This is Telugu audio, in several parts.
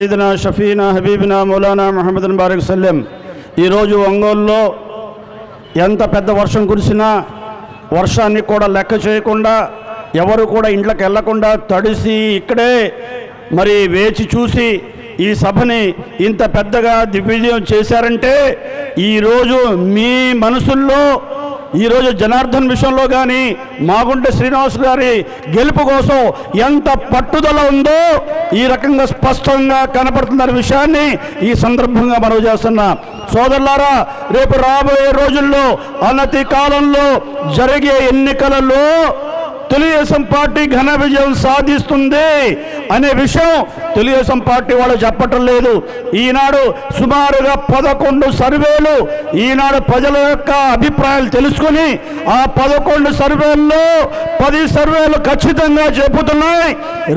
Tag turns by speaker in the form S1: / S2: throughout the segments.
S1: సయ్యిదనా షఫీనా హబీబినా మౌలానా మహమ్మద్ బారక్ సల్లెం. ఈరోజు ఒంగోలులో ఎంత పెద్ద వర్షం కురిసినా వర్షాన్ని కూడా లెక్క చేయకుండా ఎవరు కూడా ఇంట్లోకి వెళ్ళకుండా తడిసి ఇక్కడే మరి వేచి చూసి ఈ సభని ఇంత పెద్దగా దిగ్విజయం చేశారంటే ఈరోజు మీ మనసుల్లో ఈరోజు జనార్దన్ విషయంలో కానీ మాగుంట శ్రీనివాస్ గారి గెలుపు కోసం ఎంత పట్టుదల ఉందో ఈ రకంగా స్పష్టంగా కనపడుతున్న విషయాన్ని ఈ సందర్భంగా మనవి చేస్తున్నా. సోదరులారా రేపు రాబోయే రోజుల్లో అనతి కాలంలో జరిగే ఎన్నికలలో తెలుగుదేశం పార్టీ ఘన విజయం సాధిస్తుంది అనే విషయం తెలుగుదేశం పార్టీ వాళ్ళు చెప్పటం లేదు. ఈనాడు సుమారుగా పదకొండు సర్వేలు ఈనాడు ప్రజల యొక్క అభిప్రాయాలు తెలుసుకొని ఆ పదకొండు సర్వేల్లో పది సర్వేలు ఖచ్చితంగా చెబుతున్నాయి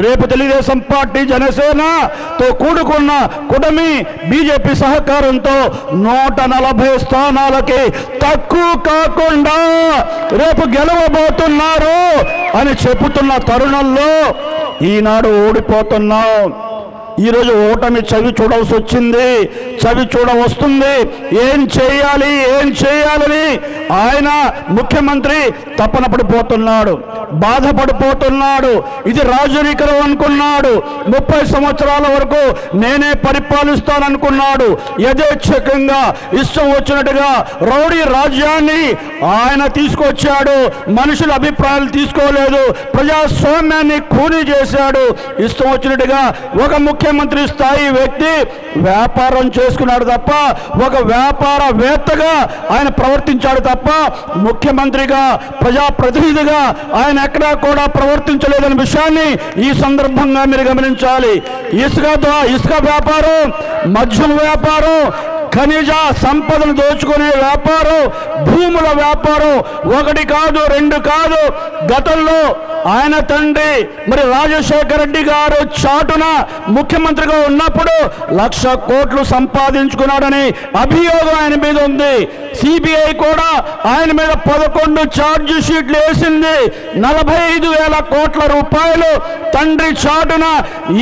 S1: రేపు తెలుగుదేశం పార్టీ జనసేనతో కూడుకున్న కుటమి బీజేపీ సహకారంతో నూట నలభై స్థానాలకి తక్కువ కాకుండా రేపు గెలవబోతున్నారు అని చెబుతున్న తరుణంలో ఈనాడు ఓడిపోతున్నాం. ఈరోజు ఓటమి చవి చూడాల్సి వచ్చింది. చవి చూడ వస్తుంది ఏం చేయాలి? ఏం చేయాలని ఆయన ముఖ్యమంత్రి తపన పడిపోతున్నాడు బాధపడిపోతున్నాడు ఇది రాజనీకరం అనుకున్నాడు ముప్పై సంవత్సరాల వరకు నేనే పరిపాలిస్తాననుకున్నాడు. యథేచ్ఛకంగా ఇష్టం వచ్చినట్టుగా రౌడీ రాజ్యాన్ని ఆయన తీసుకొచ్చాడు మనుషుల అభిప్రాయాలు తీసుకోలేదు ప్రజాస్వామ్యాన్ని కూని చేశాడు. ఇష్టం వచ్చినట్టుగా ఒక ముఖ్యమంత్రి స్థాయి వ్యక్తి వ్యాపారం చేసుకున్నాడు తప్ప ఒక వ్యాపారవేత్తగా ఆయన ప్రవర్తించాడు తప్ప ముఖ్యమంత్రిగా ప్రజాప్రతినిధిగా ఆయన ఎక్కడా కూడా ప్రవర్తించలేదనే విషయాన్ని ఈ సందర్భంగా మీరు గమనించాలి. ఇసుక ఇసుక వ్యాపారం మద్యం వ్యాపారం ఖనిజ సంపదను దోచుకునే వ్యాపారం భూముల వ్యాపారం ఒకటి కాదు రెండు కాదు. గతంలో ఆయన తండ్రి మరి రాజశేఖర రెడ్డి గారు చాటున ముఖ్యమంత్రిగా ఉన్నప్పుడు లక్ష కోట్లు సంపాదించుకున్నాడని అభియోగం ఆయన మీద ఉంది. సిబిఐ కూడా ఆయన మీద పదకొండు ఛార్జ్ షీట్లు వేసింది. నలభై ఐదు వేల కోట్ల రూపాయలు తండ్రి చాటున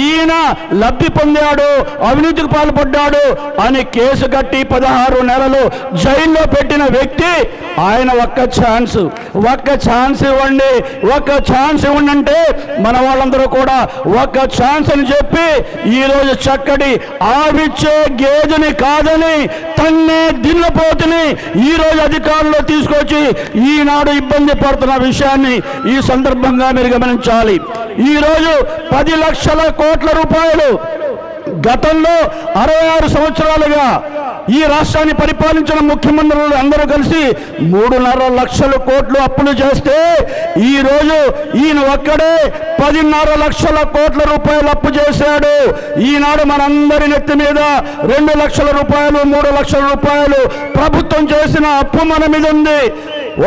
S1: ఈయన లబ్ధి పొందాడు అవినీతికి పాల్పడ్డాడు అని కేసు కట్టి పదహారు నెలలు జైల్లో పెట్టిన వ్యక్తి ఆయన ఒక్క ఛాన్స్ ఒక్క ఛాన్స్ ఇవ్వండి ఒక్క ఛాన్స్ ఇవ్వండి అంటే మన వాళ్ళందరూ కూడా ఒక్క ఛాన్స్ అని చెప్పి ఈరోజు చక్కటి ఆవిచ్చే గేదెని కాదని తన్నే దిన్నపోతుని ఈరోజు అధికారంలో తీసుకొచ్చి ఈనాడు ఇబ్బంది పడుతున్న విషయాన్ని ఈ సందర్భంగా మీరు గమనించాలి. ఈరోజు పది లక్షల కోట్ల రూపాయలు గతంలో అరవై ఆరు సంవత్సరాలుగా ఈ రాష్ట్రాన్ని పరిపాలించిన ముఖ్యమంత్రులు అందరూ కలిసి మూడున్నర లక్షల కోట్లు అప్పులు చేస్తే ఈ రోజు ఈయన ఒక్కడే పదిన్నర లక్షల కోట్ల రూపాయలు అప్పు చేశాడు. ఈనాడు మనందరి నెత్తి మీద రెండు లక్షల రూపాయలు మూడు లక్షల రూపాయలు ప్రభుత్వం చేసిన అప్పు మన మీద ఉంది.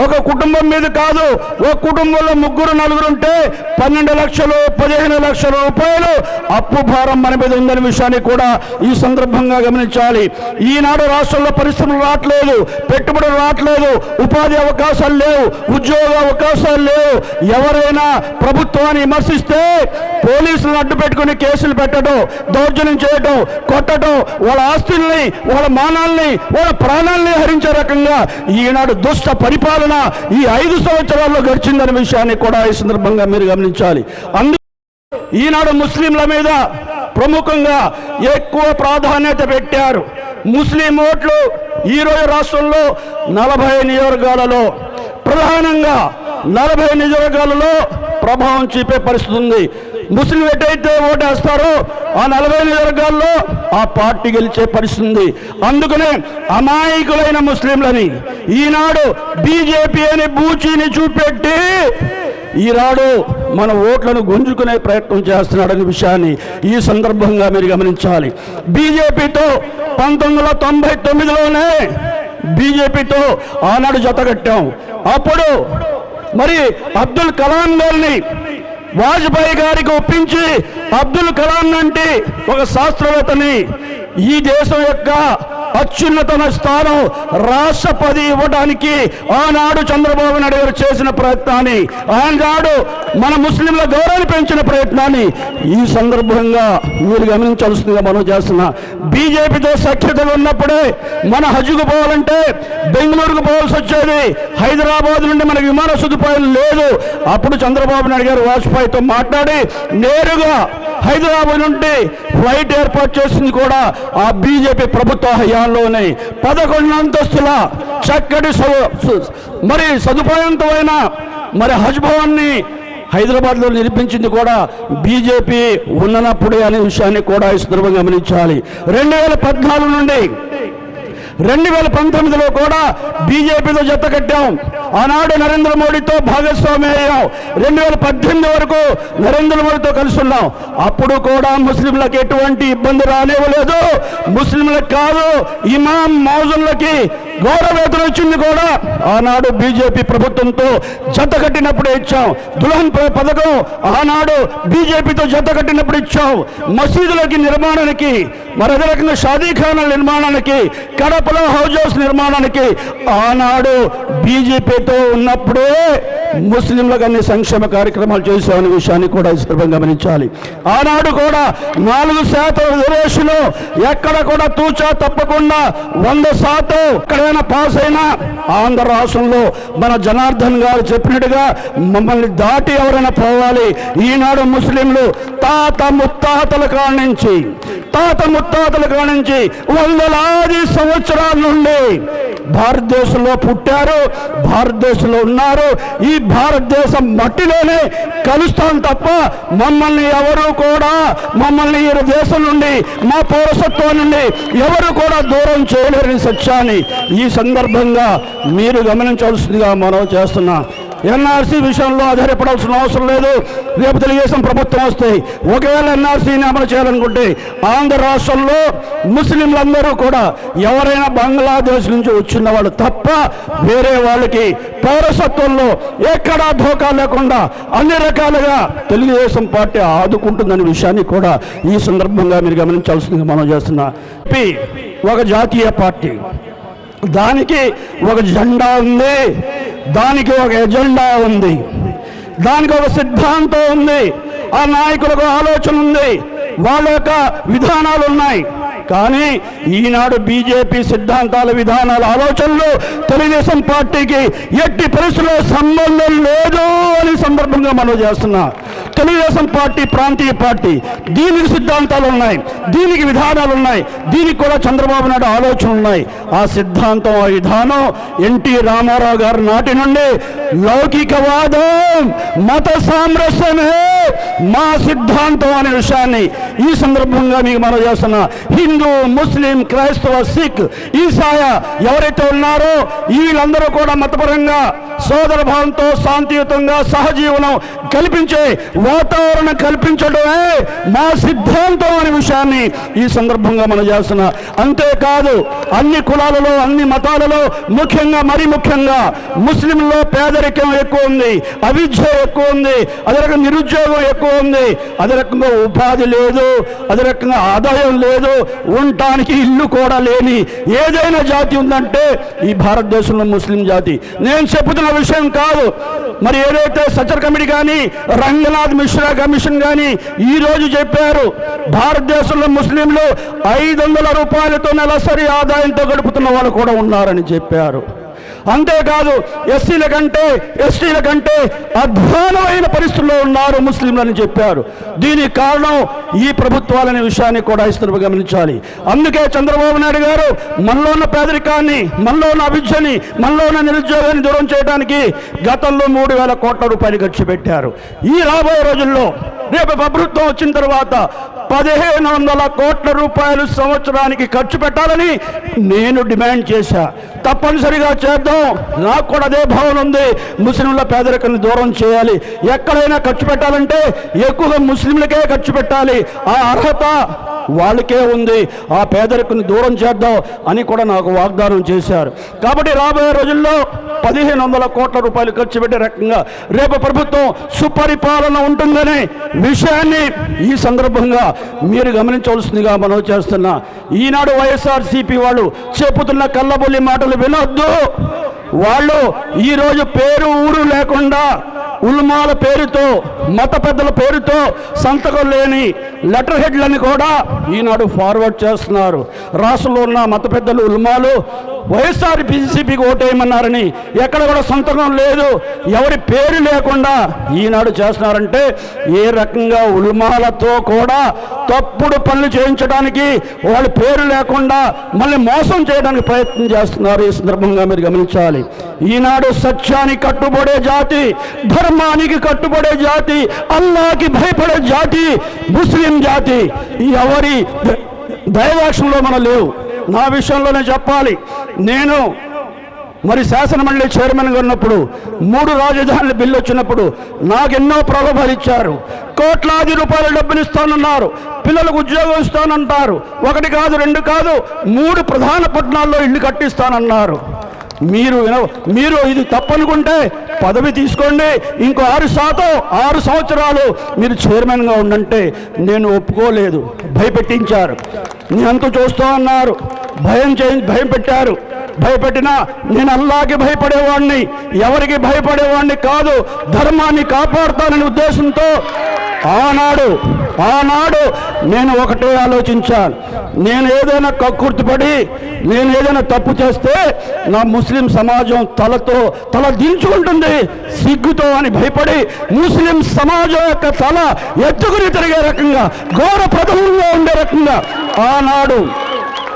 S1: ఒక కుటుంబం మీద కాదు ఒక కుటుంబంలో ముగ్గురు నలుగురు ఉంటే పన్నెండు లక్షలు పదిహేను లక్షల రూపాయలు అప్పు భారం మన మీద ఉందనే విషయాన్ని కూడా ఈ సందర్భంగా గమనించాలి. ఈనాడు రాష్ట్రంలో పరిశ్రమలు రావట్లేదు పెట్టుబడులు రావట్లేదు ఉపాధి అవకాశాలు లేవు ఉద్యోగ అవకాశాలు లేవు. ఎవరైనా ప్రభుత్వాన్ని విమర్శిస్తే పోలీసులను అడ్డు పెట్టుకుని కేసులు పెట్టడం దౌర్జన్యం చేయడం కొట్టడం వాళ్ళ ఆస్తుల్ని వాళ్ళ మానాల్ని వాళ్ళ ప్రాణాల్ని హరించే రకంగా ఈనాడు దుష్ట పరిపాలన ఈ ఐదు సంవత్సరాల్లో గడిచిందనే విషయాన్ని కూడా ఈ సందర్భంగా మీరు గమనించాలి. అందు ఈనాడు ముస్లింల మీద ప్రముఖంగా ఎక్కువ ప్రాధాన్యత పెట్టారు. ముస్లిం ఓట్లు ఈరోజు రాష్ట్రంలో నలభై నియోజకవర్గాలలో ప్రధానంగా నలభై నియోజకవర్గాలలో ప్రభావం చూపే పరిస్థితి ఉంది. ముస్లిం ఎటైతే ఓటేస్తారో ఆ నలభై వర్గాల్లో ఆ పార్టీ గెలిచే పరిస్థితుంది. అందుకనే అమాయకులైన ముస్లింలని ఈనాడు బీజేపీ అని బూచీని చూపెట్టి ఈనాడు మన ఓట్లను గుంజుకునే ప్రయత్నం చేస్తున్నాడనే విషయాన్ని ఈ సందర్భంగా మీరు గమనించాలి. బీజేపీతో పంతొమ్మిది వందల తొంభై తొమ్మిదిలోనే బీజేపీతో ఆనాడు జతగట్టాం అప్పుడు మరి అబ్దుల్ కలాం గారిని వాజ్పేయి గారికి ఒప్పించి అబ్దుల్ కలాం అంటే ఒక శాస్త్రవేత్తని ఈ దేశం యొక్క అత్యున్నతమ స్థానం రాష్ట్రపతి ఇవ్వడానికి ఆనాడు చంద్రబాబు నాయుడు గారు చేసిన ప్రయత్నాన్ని ఆనాడు మన ముస్లింల గౌరవాన్ని పెంచిన ప్రయత్నాన్ని ఈ సందర్భంగా మీరు గమనించాల్సిందిగా మనం చేస్తున్న. బీజేపీతో సఖ్యతలు ఉన్నప్పుడే మన హజ్కు పోవాలంటే బెంగళూరుకు పోవాల్సి వచ్చేది. హైదరాబాద్ నుండి మనకు విమాన సదుపాయం లేదు. అప్పుడు చంద్రబాబు నాయుడు గారు వాజ్పేయితో మాట్లాడి నేరుగా హైదరాబాద్ నుండి ఫ్లైట్ ఏర్పాటు చేసింది కూడా ఆ బీజేపీ ప్రభుత్వ హయాంలోనే. పదకొండు అంతస్తుల చక్కటి మరి సదుపాయంతమైన మరి హజ్ భవన్ని హైదరాబాద్లో నిర్మించింది కూడా బీజేపీ ఉన్ననప్పుడే అనే విషయాన్ని కూడా ఈ సందర్భంగా గమనించాలి. రెండు వేల పద్నాలుగు నుండి రెండు వేల పంతొమ్మిదిలో కూడా బీజేపీతో జత కట్టాం. ఆనాడు నరేంద్ర మోడీతో భాగస్వామి అయ్యాం. రెండు వేల పద్దెనిమిది వరకు నరేంద్ర మోడీతో కలిసి ఉన్నాం. అప్పుడు కూడా ముస్లింలకు ఎటువంటి ఇబ్బంది రానివ్వలేదు. ముస్లింలకు కాదు ఇమాం మౌజుల్లకి గౌరవేతలు వచ్చింది కూడా. ఆనాడు బీజేపీ ప్రభుత్వంతో జత కట్టినప్పుడు ఇచ్చాం. దుల్హన్ ప- పథకం ఆనాడు బీజేపీతో జత కట్టినప్పుడు ఇచ్చాం. మసీదులకి నిర్మాణానికి మరొక రకంగా షాదీఖానాల నిర్మాణానికి కడప హౌస్ హౌస్ నిర్మాణానికి ఆనాడు బీజేపీతో ఉన్నప్పుడే ముస్లింలకు అన్ని సంక్షేమ కార్యక్రమాలు చేశామనే విషయాన్ని కూడా ఈ సందర్భంగా గమనించాలి. ఆనాడు కూడా నాలుగు శాతం రిజర్వేషన్లు ఎక్కడ కూడా తూచా తప్పకుండా వంద శాతం ఎక్కడైనా పాస్ అయినా ఆంధ్ర రాష్ట్రంలో మన జనార్దన్ గారు చెప్పినట్టుగా మమ్మల్ని దాటి ఎవరైనా పోవాలి. ఈనాడు ముస్లింలు తాత ముత్తాతల కాడ నుంచి తాత ముత్తాతల కాడ నుంచి వందలాది సంవత్సరం నుండి భారతదేశంలో పుట్టారు భారతదేశంలో ఉన్నారు. ఈ భారతదేశం మట్టిలోనే కలుస్తాం తప్ప మమ్మల్ని ఎవరు కూడా మమ్మల్ని ఈ దేశం నుండి మా పౌరసత్వం నుండి ఎవరు కూడా దూరం చేయలేరని సత్యాన్ని ఈ సందర్భంగా మీరు గమనించవలసిందిగా మనం చేస్తున్నాం. ఎన్ఆర్సీ విషయంలో ఆధారపడాల్సిన అవసరం లేదు. రేపు తెలుగుదేశం ప్రభుత్వం వస్తే ఒకవేళ ఎన్ఆర్సీని అమలు చేయాలనుకుంటే ఆంధ్ర రాష్ట్రంలో ముస్లింలందరూ కూడా ఎవరైనా బంగ్లాదేశ్ నుంచి వచ్చిన వాళ్ళు తప్ప వేరే వాళ్ళకి పౌరసత్వంలో ఎక్కడా ధోకా లేకుండా అన్ని రకాలుగా తెలుగుదేశం పార్టీ ఆదుకుంటుందనే విషయాన్ని కూడా ఈ సందర్భంగా మీరు గమనించాల్సిందిగా మనం చేస్తున్నా. పి ఒక జాతీయ పార్టీ. దానికి ఒక జెండా ఉంది. దానికి ఒక ఎజెండా ఉంది. దానికి ఒక సిద్ధాంతం ఉంది. ఆ నాయకులకు ఆలోచన ఉంది. వాళ్ళ యొక్క విధానాలు ఉన్నాయి. కానీ ఈనాడు బీజేపీ సిద్ధాంతాల విధానాల ఆలోచనలు తెలుగుదేశం పార్టీకి ఎట్టి పరిస్థితుల్లో సంబంధం లేదు అని సందర్భంగా మనం చేస్తున్నాం. తెలుగుదేశం పార్టీ ప్రాంతీయ పార్టీ దీనికి సిద్ధాంతాలు ఉన్నాయి దీనికి విధానాలు ఉన్నాయి దీనికి కూడా చంద్రబాబు నాయుడు ఆలోచనలు ఉన్నాయి. ఆ సిద్ధాంతం ఆ విధానం ఎన్టీ రామారావు గారి నాటి నుండి లౌకికవాదం మత సామరస్యమే మా సిద్ధాంతం అనే విషయాన్ని ఈ సందర్భంగా మీకు మనం చేస్తున్నా హిందూ ముస్లిం క్రైస్తవ సిక్ ఈసాయ ఎవరైతే ఉన్నారో వీళ్ళందరూ కూడా మతపరంగా సోదర భావంతో శాంతియుతంగా సహజీవనం కల్పించే వాతావరణం కల్పించడమే మా సిద్ధాంతం అనే విషయాన్ని ఈ సందర్భంగా మనం చేస్తున్నా. అంతేకాదు అన్ని కులాలలో అన్ని మతాలలో ముఖ్యంగా మరీ ముఖ్యంగా ముస్లింలో పేదరికం ఎక్కువ ఉంది అవిద్య ఎక్కువ ఉంది అదే రకంగా నిరుద్యోగం ఎక్కువ ఉంది అదే రకంగా ఉపాధి లేదు అదే రకంగా ఆదాయం లేదు ఉండటానికి ఇల్లు కూడా లేని ఏదైనా జాతి ఉందంటే ఈ భారతదేశంలో ముస్లిం జాతి. నేను చెబుతున్న విషయం కాదు మరి ఏదైతే సచర్ కమిటీ కానీ రంగనాథ్ మిశ్రా కమిషన్ కానీ ఈ రోజు చెప్పారు భారతదేశంలో ముస్లింలు ఐదు వందల రూపాయలతో నెలసరి ఆదాయంతో గడుపుతున్న వాళ్ళు కూడా ఉన్నారని చెప్పారు. అంతేకాదు ఎస్సీల కంటే ఎస్టీల కంటే అధ్వానమైన పరిస్థితుల్లో ఉన్నారు ముస్లింలని చెప్పారు. దీనికి కారణం ఈ ప్రభుత్వాలనే విషయాన్ని కూడా ఇస్తున్న గమనించాలి. అందుకే చంద్రబాబు నాయుడు గారు మనలో ఉన్న పేదరికాన్ని మనలో ఉన్న అవిద్యని మనలో ఉన్న నిరుద్యోగాన్ని దూరం చేయడానికి గతంలో మూడు వేల కోట్ల రూపాయలు ఖర్చు పెట్టారు. ఈ రాబోయే రోజుల్లో రేపు ప్రభుత్వం వచ్చిన తర్వాత పదిహేను వందల కోట్ల రూపాయలు సంవత్సరానికి ఖర్చు పెట్టాలని నేను డిమాండ్ చేశా. తప్పనిసరిగా చేద్దాం. నాకు కూడా అదే భావన ఉంది. ముస్లింల పేదరికాన్ని దూరం చేయాలి. ఎక్కడైనా ఖర్చు పెట్టాలంటే ఎక్కువగా ముస్లింలకే ఖర్చు పెట్టాలి. ఆ అర్హత వాళ్ళకే ఉంది. ఆ పేదరికని దూరం చేద్దాం అని కూడా నాకు వాగ్దానం చేశారు. కాబట్టి రాబోయే రోజుల్లో పదిహేను వందల కోట్ల రూపాయలు ఖర్చు పెట్టే రకంగా రేపు ప్రభుత్వం సుపరిపాలన ఉంటుందనే విషయాన్ని ఈ సందర్భంగా మీరు గమనించవలసిందిగా మనం చేస్తున్నా. ఈనాడు వైఎస్ఆర్సీపీ వాళ్ళు చెబుతున్న కళ్ళబొల్లి మాటలు వినొద్దు. వాళ్ళు ఈరోజు పేరు ఊరు లేకుండా ఉల్మాల పేరుతో మత పెద్దల పేరుతో సంతకం లేని లెటర్ హెడ్లని కూడా ఈనాడు ఫార్వర్డ్ చేస్తున్నారు. రాష్ట్రంలో ఉన్న మత పెద్దలు ఉల్మాలు వైఎస్ఆర్ బీసీపీకి ఓటేయమన్నారని ఎక్కడ కూడా సంతకం లేదు. ఎవరి పేరు లేకుండా ఈనాడు చేస్తున్నారంటే ఏ రకంగా ఉల్మాలతో కూడా తప్పుడు పనులు చేయించడానికి వాళ్ళ పేరు లేకుండా మళ్ళీ మోసం చేయడానికి ప్రయత్నం చేస్తున్నారు ఈ సందర్భంగా మీరు గమనించాలి. ఈనాడు సత్యానికి కట్టుబడే జాతి ధర్మానికి కట్టుబడే జాతి అల్లాకి భయపడే జాతి ముస్లిం జాతి ఎవరి దైవాక్షంలో మనం లేవు. నా విషయంలోనే చెప్పాలి. నేను మరి శాసనమండలి చైర్మన్గా ఉన్నప్పుడు మూడు రాజధానుల బిల్లు వచ్చినప్పుడు నాకెన్నో ప్రలోభాలు ఇచ్చారు. కోట్లాది రూపాయల డబ్బులు ఇస్తానన్నారు. పిల్లలకు ఉద్యోగం ఇస్తానంటారు. ఒకటి కాదు రెండు కాదు మూడు ప్రధాన పట్టణాల్లో ఇల్లు కట్టిస్తానన్నారు. మీరు మీరు ఇది తప్పనుకుంటే పదవి తీసుకోండి. ఇంకో ఆరు శాతం ఆరు సంవత్సరాలు మీరు చైర్మన్గా ఉండంటే నేను ఒప్పుకోలేదు. భయపెట్టించారు. నేనంతా చూస్తూ అన్నారు. భయం చే భయం పెట్టారు. భయపెట్టినా నేను అల్లాకి భయపడేవాడిని ఎవరికి భయపడేవాడిని కాదు ధర్మాన్ని కాపాడుతానని ఉద్దేశంతో ఆనాడు ఆనాడు నేను ఒకటే ఆలోచించాను. నేను ఏదైనా కక్కుర్తిపడి నేను ఏదైనా తప్పు చేస్తే నా ముస్లిం సమాజం తలతో తల దించుకుంటుంది. సిగ్గుతో అని భయపడి ముస్లిం సమాజం యొక్క తల ఎత్తుకుని తిరిగే రకంగా ఘోర ప్రథమంగా ఉండే రకంగా ఆనాడు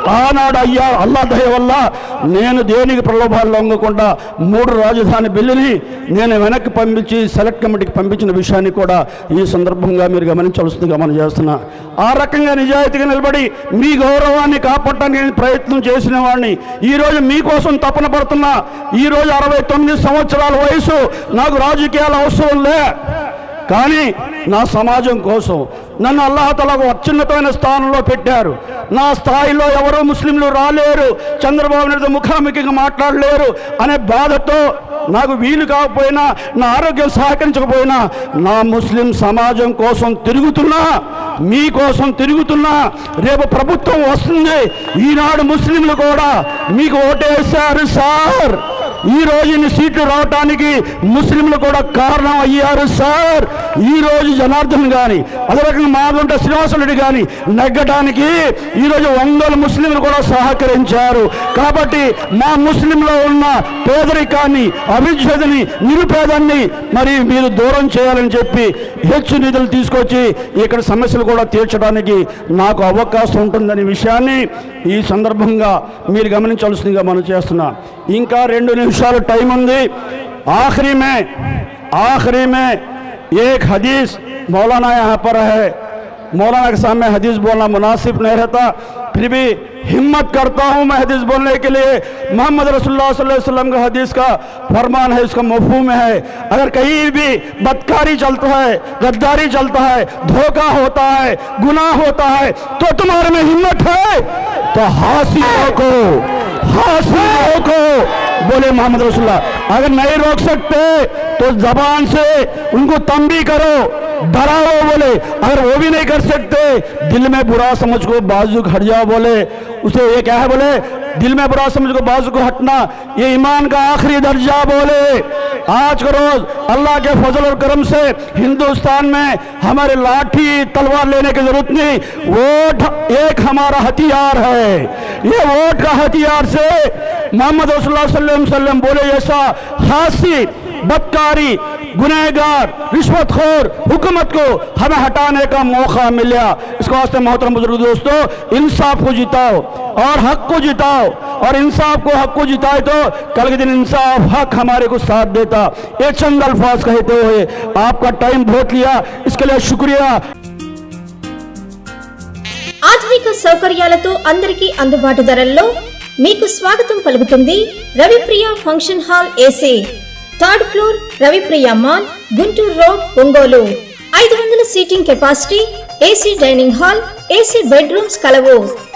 S1: ఆనాడు అయ్యా అల్లా దయ వల్ల నేను దేనికి ప్రలోభాలు లొంగకుండా మూడు రాజధాని బిల్లుని నేను వెనక్కి పంపించి సెలెక్ట్ కమిటీకి పంపించిన విషయాన్ని కూడా ఈ సందర్భంగా మీరు గమనించవలసిందిగా మనం చేస్తున్నా. ఆ రకంగా నిజాయితీగా నిలబడి మీ గౌరవాన్ని కాపాడటానికి నేను ప్రయత్నం చేసిన వాడిని. ఈరోజు మీకోసం తపన పడుతున్నా. ఈరోజు అరవై తొమ్మిది సంవత్సరాల వయసు. నాకు రాజకీయాల అవసరం లే. కానీ నా సమాజం కోసం నన్ను అల్లాహతల అత్యున్నతమైన స్థానంలో పెట్టారు. నా స్థాయిలో ఎవరో ముస్లింలు రాలేరు చంద్రబాబు నాయుడు ముఖాముఖిగా మాట్లాడలేరు అనే బాధతో నాకు వీలు కాకపోయినా నా ఆరోగ్యం సహకరించకపోయినా నా ముస్లిం సమాజం కోసం తిరుగుతున్నా మీకోసం తిరుగుతున్నా రేపు ప్రభుత్వం వస్తుంది ఈనాడు ముస్లింలు కూడా మీకు ఓటేశారు సార్. ఈ రోజు ఇన్ని సీట్లు రావటానికి ముస్లింలు కూడా కారణం అయ్యారు సార్. ఈ రోజు జనార్దన్ కానీ అదే రకంగా మాదంట శ్రీనివాసరెడ్డి కానీ నెగ్గడానికి ఈరోజు వందల ముస్లింలు కూడా సహకరించారు. కాబట్టి మా ముస్లింలో ఉన్న పేదరికాన్ని అభివృద్ధిని నిరుపేదాన్ని మరి మీరు దూరం చేయాలని చెప్పి హెచ్చు నిధులు తీసుకొచ్చి ఇక్కడ సమస్యలు కూడా తీర్చడానికి నాకు అవకాశం ఉంటుందనే విషయాన్ని ఈ సందర్భంగా మీరు గమనించాల్సిందిగా మనం చేస్తున్నాం. ఇంకా రెండు انشاءاللہ ٹائم اندھی آخری میں آخری میں ایک حدیث مولانا یہاں پر ہے۔ مولانا کے سامنے حدیث بولنا مناسب نہیں رہتا۔ پھر بھی ہمت کرتا ہوں میں حدیث بولنے کے لیے۔ محمد رسول اللہ صلی اللہ علیہ وسلم کا حدیث کا فرمان ہے، اس کا مفہوم ہے۔ اگر کہیں بھی بدکاری چلتا ہے، غداری چلتا ہے، دھوکہ ہوتا ہے، گناہ ہوتا ہے، تو تمہارے میں ہمت ہے۔ تو حاصلوں کو حاصلوں کو۔ بولے محمد رسول اللہ اگر نہیں روک سکتے تو زبان سے ان کو تنبیہ کرو ڈراؤ بولے۔ اگر وہ بھی نہیں کر سکتے دل میں برا سمجھ کو بازو ہٹ جاؤ بولے۔ اسے یہ کیا ہے بولے دل میں برا سمجھ کو بازو کو ہٹنا، یہ ایمان کا آخری درجہ بولے۔ آج کا روز اللہ کے فضل اور کرم سے ہندوستان میں ہمارے لاٹھی تلوار لینے کی ضرورت نہیں، ووٹ ایک ہمارا ہتھیار ہے۔ یہ ووٹ کا ہتھیار سے محمد صلی اللہ علیہ وسلم بولے جیسا خاصی، بدکاری، گنہگار، رشوت خور حکومت کو ہمیں ہٹانے کا موقع ملیا۔ اس کو واسطے محترم بزرگ دوستو، انصاف کو جیتاؤ۔ और हक को जिताओ और इंसाफ को हक को जिताए तो कल के दिन इंसाफ हक हमारे को साथ देता ये चंद अल्फाज कहते हुए आपका टाइम बहुत लिया इसके लिए शुक्रिया
S2: ఆధునిక సౌకర్యాలతో అందరికీ అందుబాటు ధరల్లో మీకు స్వాగతం పలుకుతుంది Ravipriya function hall AC third floor Ravipriya mall Guntur road Ongole ఐదు వందల seating capacity AC dining hall AC bedrooms కలవు